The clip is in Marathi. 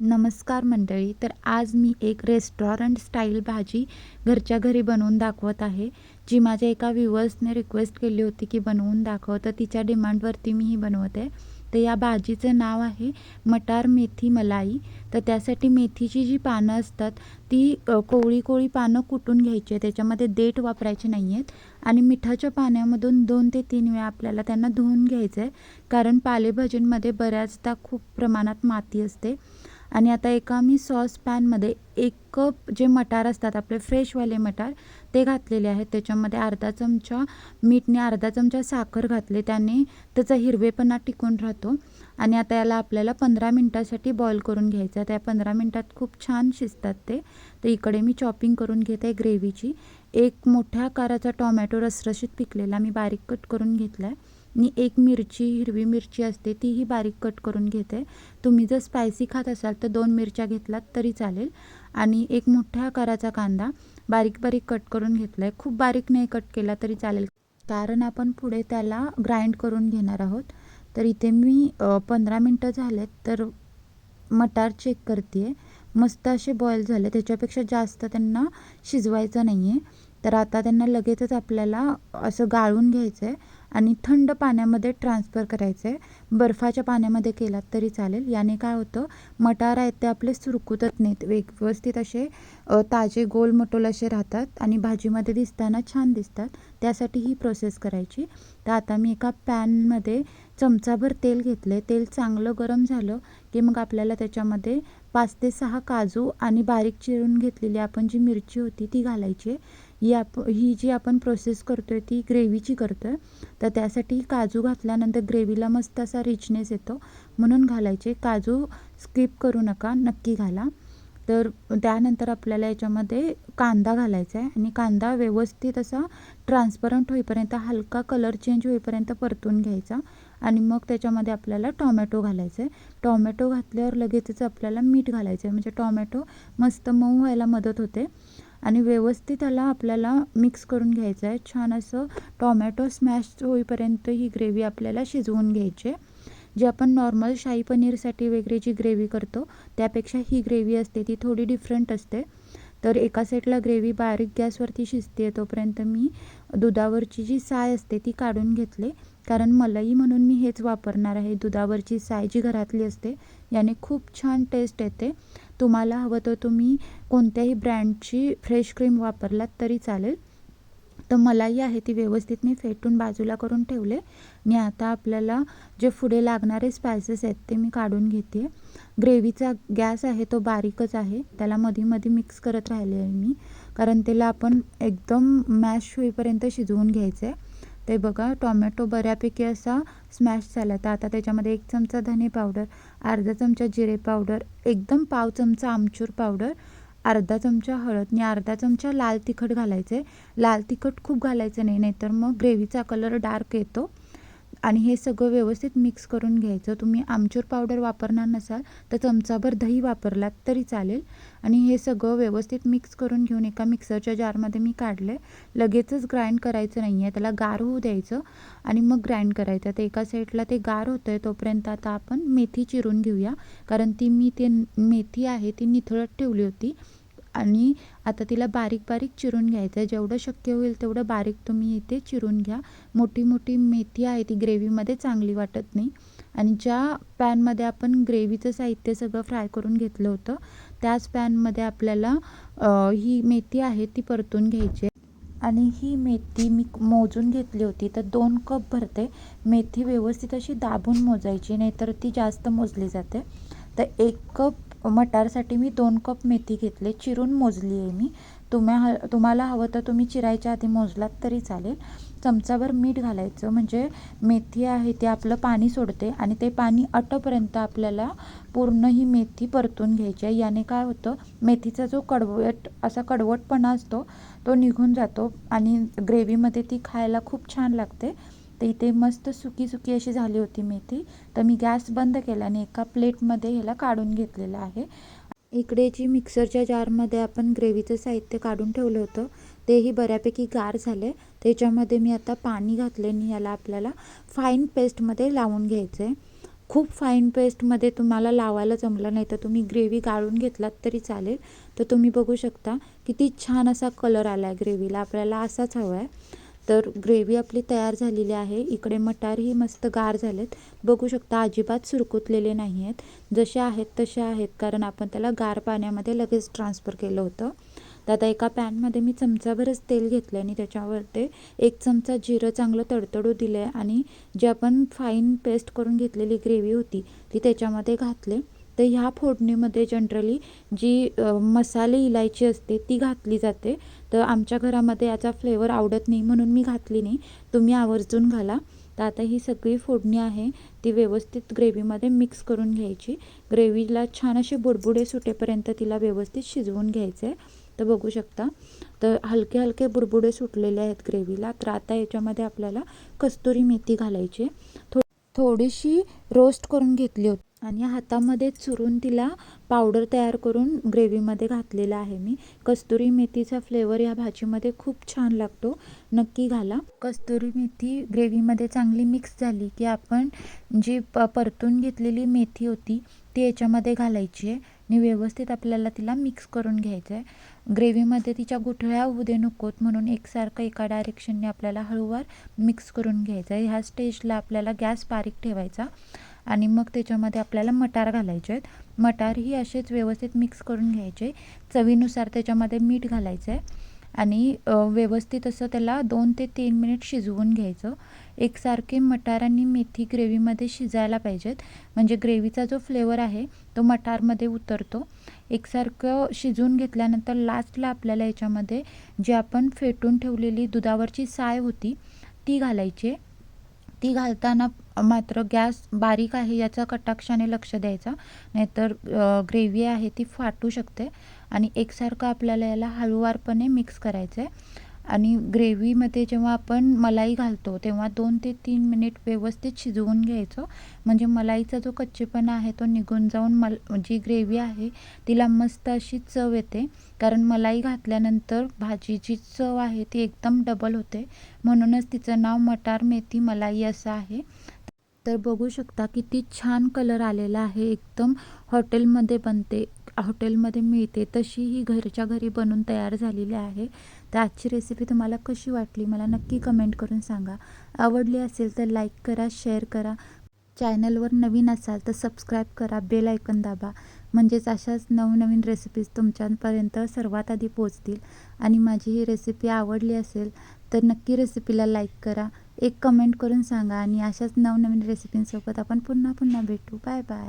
नमस्कार मंडळी तर आज मी एक रेस्टॉरंट स्टाईल भाजी घरच्या घरी बनवून दाखवत आहे जी माझ्या एका व्ह्युअर्सने रिक्वेस्ट केली होती की बनवून दाखव तर तिच्या डिमांडवरती मी ही बनवत. आहे तर या भाजीचं नाव आहे मटार मेथी मलाई. तर त्यासाठी मेथीची जी पानं असतात ती कोवळी कोवळी पानं कुटून घ्यायची आहे त्याच्यामध्ये देठ वापरायचे नाही आहेत आणि मिठाच्या पाण्यामधून दोन ते तीन वेळा आपल्याला त्यांना धुवून घ्यायचं आहे कारण पालेभाजींमध्ये बऱ्याचदा खूप प्रमाणात माती असते. आणि आता एका मी सॉस पॅनमध्ये एक कप जे मटार असतात आपले फ्रेशवाले मटार ते घातलेले आहेत. त्याच्यामध्ये अर्धा चमचा मीठने अर्धा चमचा साखर घातले त्याने त्याचा हिरवेपणा टिकून राहतो. आणि आता याला आपल्याला पंधरा मिनटासाठी बॉईल करून घ्यायचं आहे. त्या पंधरा मिनटात खूप छान शिजतात ते. तर इकडे मी चॉपिंग करून घेते ग्रेव्हीची एक मोठ्या आकाराचा टॉमॅटो रसरशीत पिकलेला मी बारीक कट करून घेतला आहे आणि एक मिरची हिरवी मिरची असते तीही बारीक कट करून घेते. तुम्ही जर स्पायसी खात असाल तर दोन मिरच्या घेतलात तरी चालेल. आणि एक मोठ्या आकाराचा कांदा बारीक बारीक कट करून घेतला आहे खूप बारीक नाही कट केला तरी चालेल. कारण आपण पुढे त्याला ग्राइंड करून घेणार आहोत. तर इथे मी पंधरा मिनटं झालेत तर मटार चेक करते आहे मस्त असे बॉईल झाले. त्याच्यापेक्षा जास्त त्यांना शिजवायचं नाही आहे तर आता त्यांना लगेचच आपल्याला असं गाळून घ्यायचं आहे आणि थंड पाण्यामध्ये ट्रान्सफर करायचं आहे बर्फाच्या पाण्यामध्ये केलात तरी चालेल. याने काय होतं? मटार आहेत ते आपले सुरकुतत नाहीत. व्यवस्थित असे ताजे गोल मटोल असे राहतात आणि भाजीमध्ये दिसताना छान दिसतात. त्यासाठी ही प्रोसेस करायची. तर आता मी एका पॅनमध्ये चमचाभर तेल घेतले तेल चांगलं गरम झालं की मग आपल्याला त्याच्यामध्ये पाच ते सहा काजू आणि बारीक चिरून घेतलेली आपण जी मिरची होती ती घालायची आहे. ही आप ही जी आपण प्रोसेस करतो आहे ती ग्रेव्हीची करतो आहे तर त्यासाठी काजू घातल्यानंतर ग्रेव्हीला मस्त असा रिचनेस येतो. म्हणून घालायचे. काजू स्किप करू नका. नक्की घाला. तर त्यानंतर आपल्याला याच्यामध्ये कांदा घालायचा आहे. आणि कांदा व्यवस्थित असा ट्रान्सपरंट होईपर्यंत हलका कलर चेंज होईपर्यंत परतून घ्यायचा. आणि मग त्याच्यामध्ये आपल्याला टॉमॅटो घालायचं आहे. टॉमॅटो घातल्यावर लगेचच आपल्याला मीठ घालायचं आहे. म्हणजे टॉमॅटो मस्त मऊ व्हायला मदत होते. आणि व्यवस्थित त्याला आपल्याला मिक्स करून घ्यायचं आहे छान असं टॉमॅटो स्मॅश होईपर्यंत ही ग्रेव्ही आपल्याला शिजवून घ्यायची आहे. जी आपण नॉर्मल शाही पनीरसाठी वगैरे जी ग्रेव्ही करतो त्यापेक्षा ही ग्रेव्ही असते ती थोडी डिफरंट असते. तर एका साईडला ग्रेव्ही बारीक गॅसवरती शिजते तोपर्यंत मी दुधावरची जी साय असते ती काढून घेतले. कारण मलाई म्हणून मी हेच वापरणार आहे. दुधावरची साय जी घरातली असते याने खूप छान टेस्ट येते. तुम्हाला हवं तर तुम्ही कोणत्याही ब्रँडची फ्रेश क्रीम वापरलात तरी चालेल. तर मलाई आहे ती व्यवस्थित. मी फेटून बाजूला करून ठेवले. आणि आता आपल्याला जे पुढे लागणारे स्पायसेस आहेत ते मी काढून घेते. ग्रेव्हीचा गॅस आहे तो बारीकच आहे. त्याला मध्ये मध्ये मिक्स करत राहिले आहे मी. कारण त्याला आपण एकदम मॅश होईपर्यंत शिजवून घ्यायचं आहे ते बघा टॉमॅटो बऱ्यापैकी असा स्मॅश झाला. तर आता त्याच्यामध्ये एक चमचा धने पावडर अर्धा चमचा जिरे पावडर एकदम पाव चमचा आमचूर पावडर अर्धा चमचा हळद आणि अर्धा चमचा लाल तिखट घालायचं. आहे लाल तिखट खूप घालायचं नाही नाहीतर मग ग्रेव्हीचा कलर डार्क येतो. आणि हे सगळं व्यवस्थित मिक्स करून घ्यायचं. तुम्ही आमचूर पावडर वापरणार नसाल तर चमचाभर दही वापरलात तरी चालेल. आणि हे सगळं व्यवस्थित मिक्स करून घेऊन एका मिक्सरच्या जारमध्ये मी काढले लगेचच ग्राइंड करायचं नाही आहे त्याला गार होऊ द्यायचं आणि मग ग्राइंड करायचं. तर एका साईडला ते गार होतं आहे तोपर्यंत आता आपण मेथी चिरून घेऊया. कारण ती मी ते मेथी आहे ती निथळत ठेवली होती. आणि आता तिला बारीक बारीक चिरून घ्यायचं आहे जेवढं शक्य होईल तेवढं बारीक तुम्ही इथे चिरून घ्या. मोठी मोठी मेथी आहे ती ग्रेव्हीमध्ये चांगली वाटत नाही. आणि ज्या पॅनमध्ये आपण ग्रेव्हीचं साहित्य सगळं फ्राय करून घेतलं होतं त्याच पॅनमध्ये आपल्याला ही मेथी आहे ती परतून घ्यायची. आहे आणि ही मेथी मी मोजून घेतली होती तर दोन कप भरते. मेथी व्यवस्थित अशी दाबून मोजायची नाहीतर ती जास्त मोजली जाते. तर एक कप मटारसाठी मी दोन कप मेथी घेतले. चिरून मोजली आहे मी. तुम्हा ह तुम्हाला हवं तर तुम्ही चिरायच्या आधी मोजलात तरी चालेल. चमचाभर मीठ घालायचं. म्हणजे मेथी आहे ते आपलं पाणी सोडते आणि ते पाणी अटपर्यंत आपल्याला पूर्ण ही मेथी परतून घ्यायची आहे. याने काय होतं? मेथीचा जो कडवट असा कडवटपणा असतो तो निघून जातो आणि ग्रेव्हीमध्ये ती खायला खूप छान लागते. तर इथे मस्त सुकी सुकी अशी झाली होती मेथी. तर मी गॅस बंद केला आणि एका प्लेटमध्ये ह्याला काढून घेतलेलं आहे. इकडे जी मिक्सरच्या जारमध्ये आपण ग्रेव्हीचं साहित्य काढून ठेवलं होतं तेही बऱ्यापैकी गार झाले त्याच्यामध्ये मी आता पाणी घातले आणि याला आपल्याला फाईन पेस्टमध्ये लावून घ्यायचं आहे खूप फाईन पेस्टमध्ये तुम्हाला लावायला जमलं नाही तर तुम्ही ग्रेव्ही गाळून घेतलात तरी चालेल. तर तुम्ही बघू शकता किती छान असा कलर आला आहे ग्रेव्हीला. आपल्याला असाच हवा आहे तर ग्रेव्ही आपली तयार झालेली आहे. इकडे मटारही मस्त गार झालेत. बघू शकता अजिबात सुरकुतलेले नाही आहेत जसे आहेत तसे आहेत कारण आपण त्याला गार पाण्यामध्ये लगेच ट्रान्सफर केलं होतं. तर आता एका पॅनमध्ये मी चमचाभरच तेल घेतलं आणि त्याच्यावर ते एक चमचा जिरं चांगलं तडतडू दिलं आहे आणि जे आपण फाईन पेस्ट करून घेतलेली ग्रेव्ही होती ती त्याच्यामध्ये घातले. तर ह्या फोडणीमध्ये जनरली जी मसाले इलायची असते ती घातली जाते. तर आमच्या घरामध्ये याचा फ्लेवर आवडत नाही म्हणून मी घातली नाही. तुम्ही आवर्जून घाला. तर आता ही सगळी फोडणी आहे ती व्यवस्थित ग्रेव्हीमध्ये मिक्स करून घ्यायची. ग्रेव्हीला छान असे बुडबुडे सुटेपर्यंत तिला व्यवस्थित शिजवून घ्यायचं आहे तर बघू शकता. तर हलके हलके बुडबुडे सुटलेले आहेत ग्रेव्हीला तर आता याच्यामध्ये आपल्याला कस्तुरी मेथी घालायची थो थोडीशी रोस्ट करून घेतली होती. आणि हातामध्ये चुरून तिला पावडर तयार करून ग्रेव्हीमध्ये घातलेला आहे मी. कस्तुरी मेथीचा फ्लेवर या भाजीमध्ये खूप छान लागतो. नक्की घाला. कस्तुरी मेथी ग्रेव्हीमध्ये चांगली मिक्स झाली की आपण जी प परतून घेतलेली मेथी होती ती याच्यामध्ये घालायची आहे. आणि व्यवस्थित आपल्याला तिला मिक्स करून घ्यायचं आहे ग्रेव्हीमध्ये तिच्या गुठळ्या होऊ दे नकोत म्हणून एकसारखं एका डायरेक्शनने आपल्याला हळूवार मिक्स करून घ्यायचं आहे ह्या स्टेजला आपल्याला गॅस बारीक ठेवायचा. आणि मग त्याच्यामध्ये आपल्याला मटार घालायचे आहेत. मटारही असेच व्यवस्थित मिक्स करून घ्यायचे. चवीनुसार त्याच्यामध्ये मीठ घालायचं आहे. आणि व्यवस्थित असं त्याला दोन ते तीन मिनिट शिजवून घ्यायचं. एकसारखे मटार आणि मेथी ग्रेव्हीमध्ये शिजायला पाहिजेत. म्हणजे ग्रेव्हीचा जो फ्लेवर आहे तो मटारमध्ये उतरतो. एकसारखं शिजवून घेतल्यानंतर लास्टला आपल्याला याच्यामध्ये जी आपण फेटून ठेवलेली दुधावरची साय होती ती घालायची ती घालताना मात्र गॅस बारीक आहे याचा कटाक्षाने लक्ष द्यायचा. नाहीतर ग्रेव्ही आहे ती फाटू शकते. आणि एकसारखं आपल्याला याला हळूवारपणे मिक्स करायचं आहे आणि ग्रेव्हीमध्ये जेव्हा आपण मलाई घालतो तेव्हा दोन ते तीन मिनिट व्यवस्थित शिजवून घ्यायचं. म्हणजे मलाईचा जो कच्चेपणा आहे तो निघून जाऊन मल जी ग्रेव्ही आहे तिला मस्त अशी चव येते. कारण मलाई घातल्यानंतर भाजीची चव आहे ती एकदम डबल होते. म्हणूनच तिचं नाव मटार मेथी मलाई असं आहे. तर बघू शकता किती छान कलर आलेला आहे. एकदम हॉटेलमध्ये बनते हॉटेलमध्ये मिळते. तशी ही घरच्या घरी बनून तयार झालेली आहे. तर आजची रेसिपी तुम्हाला कशी वाटली? मला नक्की कमेंट करून सांगा. आवडली असेल तर लाईक करा शेअर करा. चॅनलवर नवीन असाल तर सबस्क्राईब करा बेल ऐकन दाबा. म्हणजेच अशाच नवनवीन रेसिपीज तुमच्यापर्यंत सर्वात आधी पोचतील आणि माझी ही रेसिपी आवडली असेल तर नक्की रेसिपीला लाईक करा. एक कमेंट करून सांगा आणि अशाच नवनवीन रेसिपींसोबत आपण पुन्हा पुन्हा भेटू. Bye bye